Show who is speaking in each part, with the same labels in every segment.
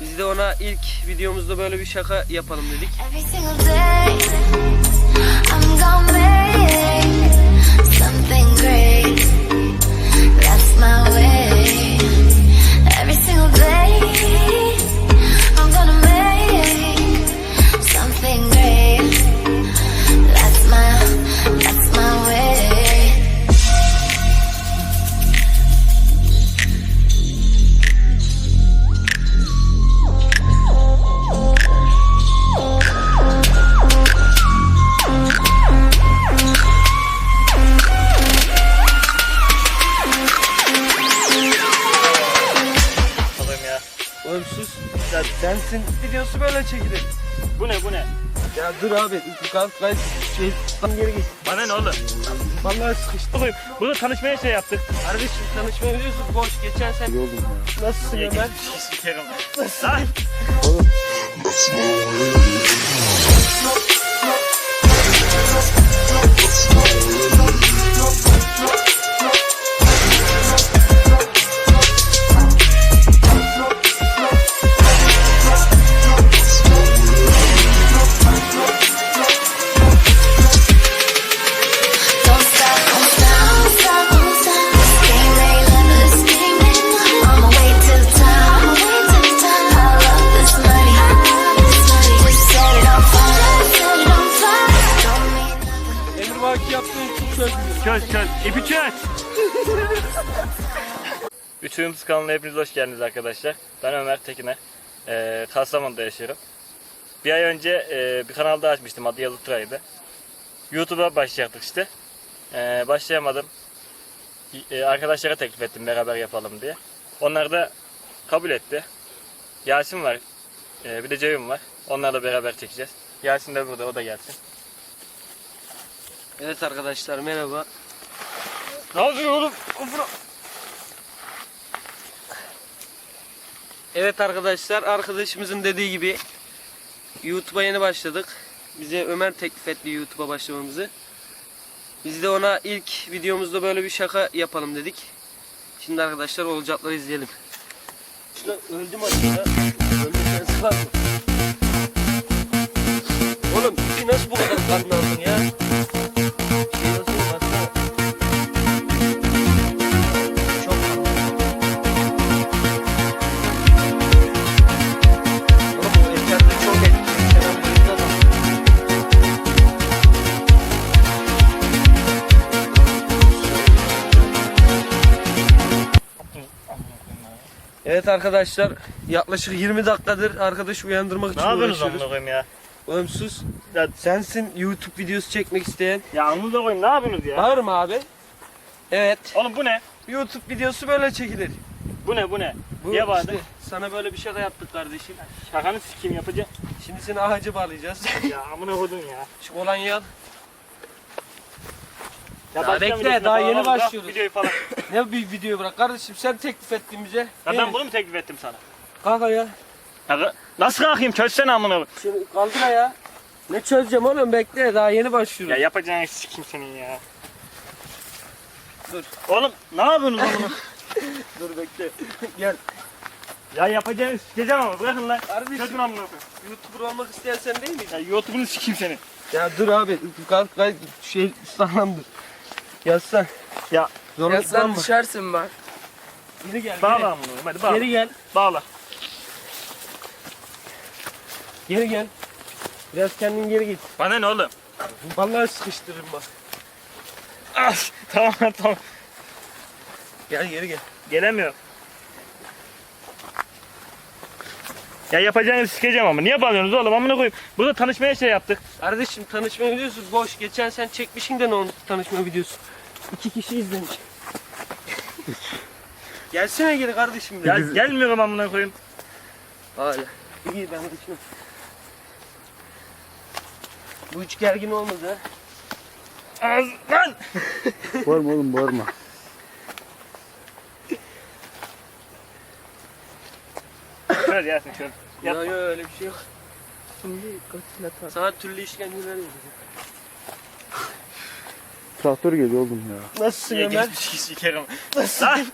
Speaker 1: Biz de ona ilk videomuzda böyle bir şaka yapalım dedik.
Speaker 2: Something.
Speaker 3: Ya
Speaker 1: sensin videosu böyle çekilir.
Speaker 3: Bu ne bu ne?
Speaker 1: Ya dur abi. Kalk kalk. Şey, tam geri git.
Speaker 3: Bana ne oğlum?
Speaker 1: Vallahi sıkıştım.
Speaker 3: Oğlum burada tanışmaya şey yaptık.
Speaker 1: Kardeşim tanışma biliyorsun boş. Geçen sen nasılsın Ömer?
Speaker 3: Sikerim. Lan.
Speaker 2: Don't
Speaker 3: Çöz çöz. İpi çöz. Üçüncümüz kanalına hepiniz hoş geldiniz arkadaşlar. Ben Ömer Tekiner. Ee, Kastamonu'da yaşıyorum. Bir ay önce e, bir kanal daha açmıştım adı Yalı Turay'dı. YouTube'a başlayacaktık işte. Ee, başlayamadım. Ee, arkadaşlara teklif ettim beraber yapalım diye. Onlar da kabul etti. Yasin var. Ee, bir de Ceyhun var. Onlarla beraber çekeceğiz. Yasin de burada o da gelsin.
Speaker 1: Evet arkadaşlar merhaba.
Speaker 3: Ne yapıyorsun oğlum?
Speaker 1: Evet arkadaşlar arkadaşımızın dediği gibi YouTube'a yeni başladık. Bize Ömer teklif etti YouTube'a başlamamızı. Biz de ona ilk videomuzda böyle bir şaka yapalım dedik. Şimdi arkadaşlar olacakları izleyelim. Öldüm acaba. Öldüm ben Evet arkadaşlar yaklaşık 20 dakikadır arkadaş uyandırmak için
Speaker 3: Ne yapıyorsunuz
Speaker 1: uğraşıyoruz.
Speaker 3: amına koyayım ya?
Speaker 1: Oğlum sus.
Speaker 3: Ya-
Speaker 1: Sensin YouTube videosu çekmek isteyen.
Speaker 3: Ya amına koyayım ne yapıyorsunuz ya?
Speaker 1: Bağırma abi. Evet.
Speaker 3: Oğlum bu ne?
Speaker 1: YouTube videosu böyle çekilir.
Speaker 3: Bu ne bu ne?
Speaker 1: Bu
Speaker 3: Niye bağırdın?
Speaker 1: işte sana böyle bir şaka yaptık kardeşim.
Speaker 3: Şakanı sikeyim yapacağım.
Speaker 1: Şimdi seni ağaca bağlayacağız.
Speaker 3: ya amına koydun ya.
Speaker 1: Şu kolonyayı al.
Speaker 3: Ya,
Speaker 1: Ya
Speaker 3: başlayalım
Speaker 1: bekle, daha yeni başlıyoruz.
Speaker 3: Videoyu falan.
Speaker 1: Ne bir video bırak kardeşim sen teklif ettin bize.
Speaker 3: ya ben bunu mu teklif ettim sana?
Speaker 1: Kalk ya.
Speaker 3: Ya, nasıl kalkayım? Çözsene amına koyayım.
Speaker 1: Şimdi kaldır ya. Ne çözeceğim oğlum bekle daha yeni
Speaker 3: Ya
Speaker 1: başlıyoruz.
Speaker 3: yapacağın iş sikeyim senin ya.
Speaker 1: Dur.
Speaker 3: Oğlum ne yapıyorsunuz amına?
Speaker 1: Dur bekle. Gel.
Speaker 3: ya yapacağın iş sikeceğim ama bırakın lan.
Speaker 1: Kardeşim.
Speaker 3: Çözün amına koyayım.
Speaker 1: YouTuber olmak isteyen sen değil miydin?
Speaker 3: Ya YouTube'unu sikeyim senin.
Speaker 1: Ya dur abi kalk kalk şey sağlam Yaslan.
Speaker 3: Ya
Speaker 1: Zorla
Speaker 4: Yaslan düşersin bak.
Speaker 1: Geri gel.
Speaker 3: bağla
Speaker 1: Geri.
Speaker 3: koyayım hadi bağla.
Speaker 1: geri gel.
Speaker 3: Bağla.
Speaker 1: Geri gel. Biraz kendin geri git.
Speaker 3: Bana ne oğlum?
Speaker 1: Vallahi sıkıştırırım bak.
Speaker 3: Ah, tamam tamam.
Speaker 1: Gel geri gel.
Speaker 3: Gelemiyor. Ya yapacağını sikeceğim ama niye bağlıyorsunuz oğlum amına koyayım. Burada tanışmaya şey yaptık.
Speaker 1: Kardeşim tanışma videosu boş. Geçen sen çekmişsin de ne oldu tanışma videosu. İki kişi izlemiş. Gelsene geri kardeşim.
Speaker 3: Ya. gelmiyorum amına koyayım.
Speaker 1: Hala. İyi ben geçmem. Bu hiç gergin olmadı ha.
Speaker 3: Az lan.
Speaker 4: Bağırma oğlum bağırma.
Speaker 3: Şöyle Yasin şöyle.
Speaker 1: Ya, ya öyle bir şey yok.
Speaker 4: Şimdi götüne tak.
Speaker 1: Sana türlü işkenceler yapacağım.
Speaker 4: Traktör geliyor oğlum ya.
Speaker 1: Nasılsın
Speaker 3: Ya
Speaker 1: Ömer?
Speaker 3: geçmiş sikerim. Lan.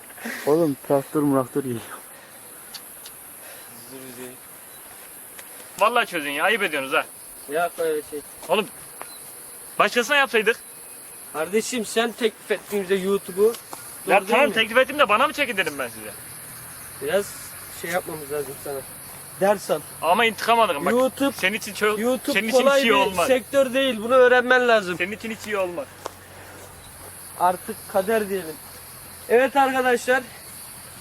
Speaker 4: Oğlum traktör traktör geliyor.
Speaker 3: Vallahi çözün ya. Ayıp ediyorsunuz ha.
Speaker 1: Yapma öyle şey.
Speaker 3: Oğlum başkasına yapsaydık.
Speaker 1: Kardeşim sen teklif ettin bize YouTube'u.
Speaker 3: Ya
Speaker 1: Doğru değil
Speaker 3: tamam
Speaker 1: mi?
Speaker 3: teklif ettim de bana mı çekin dedim ben size.
Speaker 1: Biraz şey yapmamız lazım sana. Ders al.
Speaker 3: Ama intikam alırım bak.
Speaker 1: YouTube
Speaker 3: Senin için çok,
Speaker 1: YouTube
Speaker 3: senin için
Speaker 1: kolay
Speaker 3: hiç iyi
Speaker 1: bir
Speaker 3: olmaz.
Speaker 1: sektör değil. Bunu öğrenmen lazım.
Speaker 3: Senin için hiç iyi olmaz.
Speaker 1: Artık kader diyelim. Evet arkadaşlar,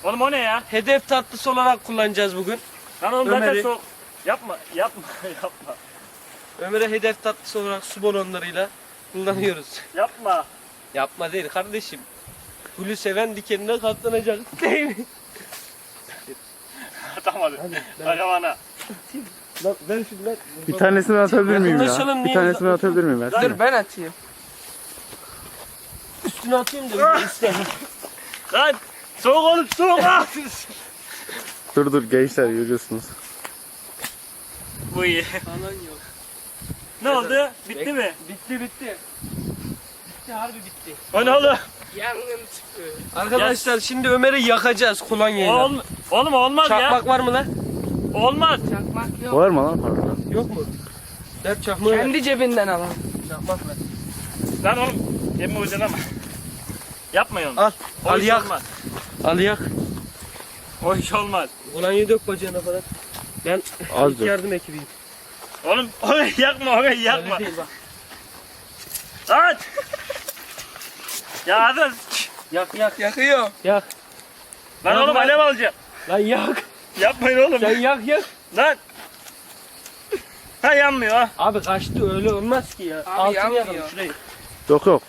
Speaker 3: Oğlum o ne ya?
Speaker 1: hedef tatlısı olarak kullanacağız bugün.
Speaker 3: Lan oğlum zaten
Speaker 1: Ömer'i-
Speaker 3: soğuk. Yapma, yapma, yapma.
Speaker 1: Ömer'e hedef tatlısı olarak su balonlarıyla kullanıyoruz.
Speaker 3: Yapma.
Speaker 1: Yapma değil kardeşim. Gülü seven dikenine katlanacak. Değil mi?
Speaker 3: Atamadı.
Speaker 1: Şunu lan.
Speaker 4: Bir tanesini atabilir miyim
Speaker 1: Yakınlaşalım,
Speaker 4: ya? Bir tanesini
Speaker 1: uzak-
Speaker 4: atabilir miyim ben?
Speaker 5: Dur ben atayım.
Speaker 1: Üstüne atayım da.
Speaker 3: Lan soğuk oğlum soğuk.
Speaker 4: Dur dur gençler görüyorsunuz.
Speaker 3: Bu iyi.
Speaker 1: Falan yok.
Speaker 3: Ne oldu? Bitti mi?
Speaker 1: Bitti bitti. Bitti harbi bitti.
Speaker 3: O ne oğlum?
Speaker 5: Yangın çıkıyor.
Speaker 1: Arkadaşlar şimdi Ömer'i yakacağız kolonyayla.
Speaker 3: Oğlum, oğlum olmaz ya.
Speaker 1: Çakmak var mı lan?
Speaker 3: Olmaz.
Speaker 5: Çakmak yok.
Speaker 4: Var mı lan fazla?
Speaker 1: Yok mu? Ver çakmağı.
Speaker 5: Kendi cebinden alalım.
Speaker 1: Çakmak ver.
Speaker 3: Lan oğlum cebime ucalama. Yapmayın onu.
Speaker 1: Al.
Speaker 3: O
Speaker 1: Al
Speaker 3: iş
Speaker 1: yak.
Speaker 3: olmaz.
Speaker 1: Al yak.
Speaker 3: O iş olmaz.
Speaker 1: Kolonyayı dök bacağına falan. Ben
Speaker 4: Az
Speaker 1: ilk yardım ekibiyim.
Speaker 3: Oğlum orayı yakma orayı yakma.
Speaker 1: Öyle değil bak.
Speaker 3: At. Ya hadi.
Speaker 1: Yak yak
Speaker 5: Yakıyor.
Speaker 1: yak.
Speaker 3: Lan
Speaker 1: Yakma.
Speaker 3: oğlum alev alacağım.
Speaker 1: Lan yak.
Speaker 3: Yapmayın oğlum.
Speaker 1: Sen yak yak.
Speaker 3: Lan. Ha yanmıyor ha.
Speaker 1: Abi kaçtı öyle olmaz ki ya. Altını
Speaker 5: yanmıyor.
Speaker 1: yakalım şurayı.
Speaker 4: Yok yok.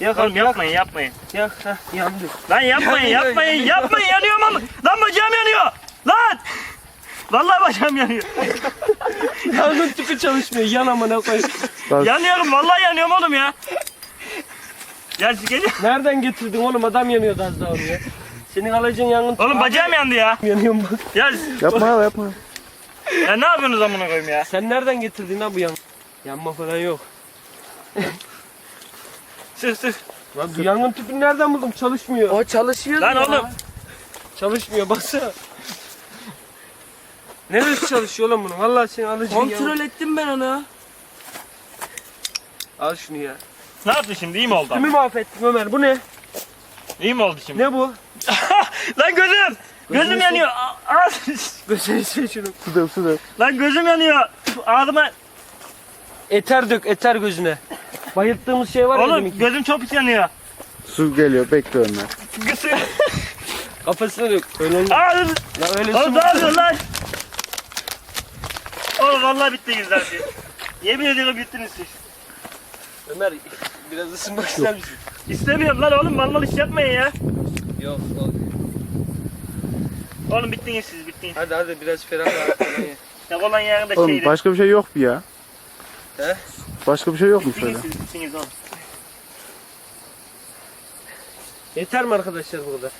Speaker 1: Yak
Speaker 3: Oğlum yapmayın yapmayın.
Speaker 1: Yak. Heh yandı.
Speaker 3: Lan yapmayın yapmayın yapmayın yanıyorum ama. Lan bacağım yanıyor. Lan. Vallahi bacağım yanıyor.
Speaker 1: Yangın tüpü çalışmıyor. Yan amına koy.
Speaker 3: Yanıyorum vallahi yanıyorum oğlum ya. Gel geliyor.
Speaker 1: Nereden getirdin oğlum adam yanıyordu az daha oraya. Senin alacağın yangın tüpü.
Speaker 3: Oğlum bacağım yandı ya.
Speaker 1: yanıyorum bak.
Speaker 3: Gel.
Speaker 4: yapma ya yapma.
Speaker 3: Ya ne yapıyorsunuz amına koyayım ya?
Speaker 1: Sen nereden getirdin lan bu yangın? Yanma falan yok.
Speaker 3: Sık sık.
Speaker 1: Lan bu yangın tüpünü nereden buldum? Çalışmıyor.
Speaker 5: O çalışıyor.
Speaker 3: Lan
Speaker 5: ya.
Speaker 3: oğlum.
Speaker 1: Çalışmıyor baksana. Neresi çalışıyor oğlum bunun? Vallahi seni alacağım
Speaker 5: Kontrol ettim ben onu.
Speaker 1: Al şunu ya.
Speaker 3: Ne yaptı şimdi? İyi mi oldu?
Speaker 1: Kimi mahvettin Ömer? Bu ne?
Speaker 3: İyi mi oldu şimdi?
Speaker 1: Ne bu?
Speaker 3: Lan gözüm. Gözüm yanıyor. A- Aa,
Speaker 1: Göster şey şunu.
Speaker 4: Su dök su dök.
Speaker 3: Lan gözüm yanıyor. Ağzıma.
Speaker 1: Eter dök, eter gözüne. Bayılttığımız şey var ya
Speaker 3: Oğlum
Speaker 1: deminki.
Speaker 3: gözüm çok pis yanıyor.
Speaker 4: Su geliyor bekle Ömer.
Speaker 3: Gısı.
Speaker 1: Kafasına dök. Öyle olmaz.
Speaker 3: Aa,
Speaker 1: Lan öyle su
Speaker 3: Oğlum ne yapıyorsun lan? Oğlum vallahi bittiniz lan siz. Yemin ediyorum bittiniz siz.
Speaker 1: Ömer biraz ısınmak ister misin?
Speaker 3: İstemiyorum lan oğlum mal mal iş yapmayın ya.
Speaker 1: Yok.
Speaker 3: Oğlum bittiniz siz bittiniz.
Speaker 1: Hadi hadi biraz ferah rahat falan ye.
Speaker 3: Ya olan yerinde
Speaker 4: Oğlum
Speaker 3: şeydi.
Speaker 4: başka bir şey yok mu ya?
Speaker 1: He?
Speaker 4: Başka bir şey yok mu şöyle?
Speaker 1: Yeter mi arkadaşlar bu kadar?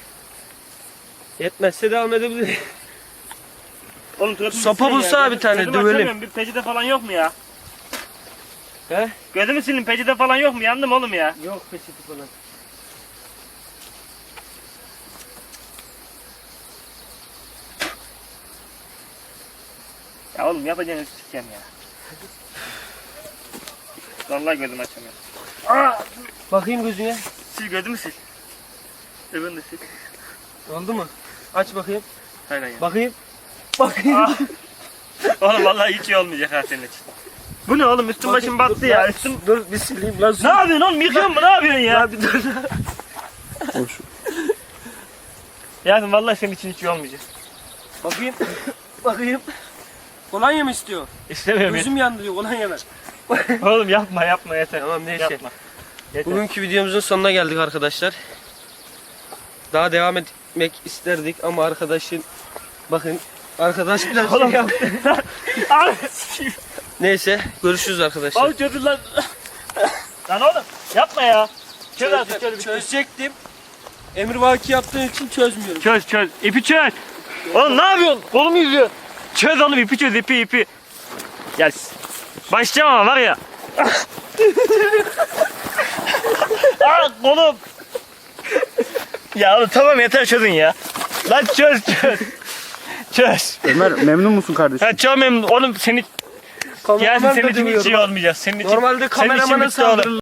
Speaker 1: Yetmezse devam edebiliriz.
Speaker 3: Oğlum tuvaletimi
Speaker 1: Sopa bulsana bir tane, dövelim.
Speaker 3: Bir peçete falan yok mu ya?
Speaker 1: He?
Speaker 3: Gözümü silin peçete falan yok mu? Yandım oğlum ya.
Speaker 1: Yok peçete falan.
Speaker 3: Ya oğlum yapacağınızı sikeceğim ya. Vallahi gözümü açamıyorum. Aa!
Speaker 1: Bakayım gözüne.
Speaker 3: Sil gözümü sil. Öbürünü de sil.
Speaker 1: Oldu mu? Aç bakayım.
Speaker 3: Aynen ya.
Speaker 1: Bakayım. Bakayım.
Speaker 3: Ah! oğlum vallahi hiç iyi olmayacak ha senin için. Bu ne oğlum üstüm başım battı ya. Üstüm...
Speaker 1: Dur bir sileyim lan.
Speaker 3: Ne yapıyorsun oğlum yıkıyor mu ne yapıyorsun ya?
Speaker 1: bir dur.
Speaker 4: Şu-
Speaker 3: Yasin vallahi senin için hiç iyi olmayacak.
Speaker 1: Bakayım. Bakayım. Kolonya mı istiyor?
Speaker 3: İstemiyorum.
Speaker 1: Gözüm yandı diyor kolonya ver.
Speaker 3: Oğlum yapma yapma yeter.
Speaker 1: Tamam neyse.
Speaker 3: Yapma. Yeter.
Speaker 1: Bugünkü videomuzun sonuna geldik arkadaşlar. Daha devam etmek isterdik ama arkadaşın bakın arkadaş biraz şey yaptı.
Speaker 3: Abi.
Speaker 1: Neyse görüşürüz arkadaşlar.
Speaker 3: Oğlum çözün lan. lan oğlum yapma ya. Çöz artık şöyle bir.
Speaker 1: Çözecektim. Emir vaki yaptığın için çözmüyorum.
Speaker 3: Çöz çöz. İpi çöz. Oğlum ne yapıyorsun? Kolum yüzüyor. Çöz oğlum ipi çöz ipi ipi. Gel. Başlayacağım ama var ya. Aa kolum. Ya oğlum tamam yeter çözün ya. Lan çöz çöz. Çöz.
Speaker 4: Ömer memnun musun kardeşim?
Speaker 3: Ha çok memnun. Oğlum seni
Speaker 1: Kameraman
Speaker 3: senin
Speaker 1: da
Speaker 3: için hiç iyi olmayacak. Senin için,
Speaker 1: Normalde
Speaker 3: senin için
Speaker 1: kameramana
Speaker 3: bitti oğlum.
Speaker 1: saldırırlar.